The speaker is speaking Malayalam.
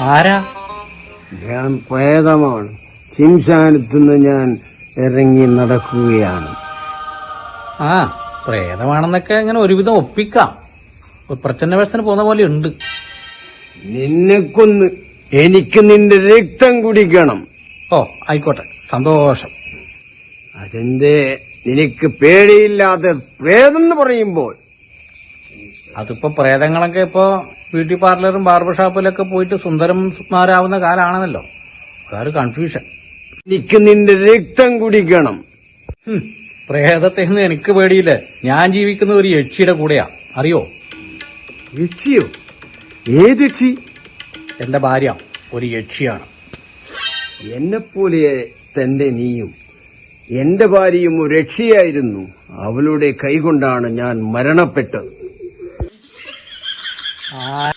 ആരാ? ഞാൻ പ്രേതമാണ്. ശിംശാനത്തുനിന്ന് ഞാൻ ഇറങ്ങി നടക്കുകയാണ്. ആ പ്രേതമാണെന്നൊക്കെ അങ്ങനെ ഒരുവിധം ഒപ്പിക്കാം. പ്രച്ഛന്ന വേഷത്തിന് പോകുന്ന പോലെ ഉണ്ട്. നിന്നെ കൊന്ന് എനിക്ക് നിന്റെ രക്തം കുടിക്കണം. ഓ ആയിക്കോട്ടെ. സന്തോഷം. അതെന്തേ? നിനക്ക് പേടിയില്ലാതെ പ്രേതം എന്ന് പറയുമ്പോൾ. അതിപ്പോ പ്രേതങ്ങളൊക്കെ ഇപ്പോ ബ്യൂട്ടി പാർലറും ബാർബർ ഷോപ്പിലൊക്കെ പോയിട്ട് സുന്ദരന്മാരാവുന്ന കാലാണെന്നല്ലോ. അതൊരു കൺഫ്യൂഷൻ എനിക്ക് നിന്റെ രക്തം കുടിക്കണം. പ്രേതത്തെ എനിക്ക് പേടിയില്ല. ഞാൻ ജീവിക്കുന്ന ഒരു യക്ഷിയുടെ കൂടെയാ. അറിയോ? യക്ഷിയോ? ഏത് യക്ഷി? എന്റെ ഭാര്യ ഒരു യക്ഷിയാണ്. എന്നെപ്പോലെ തന്റെ നീയും. എന്റെ ഭാര്യയും ഒരു രക്ഷയായിരുന്നു. അവളുടെ കൈകൊണ്ടാണ് ഞാൻ മരണപ്പെട്ടത്. ആ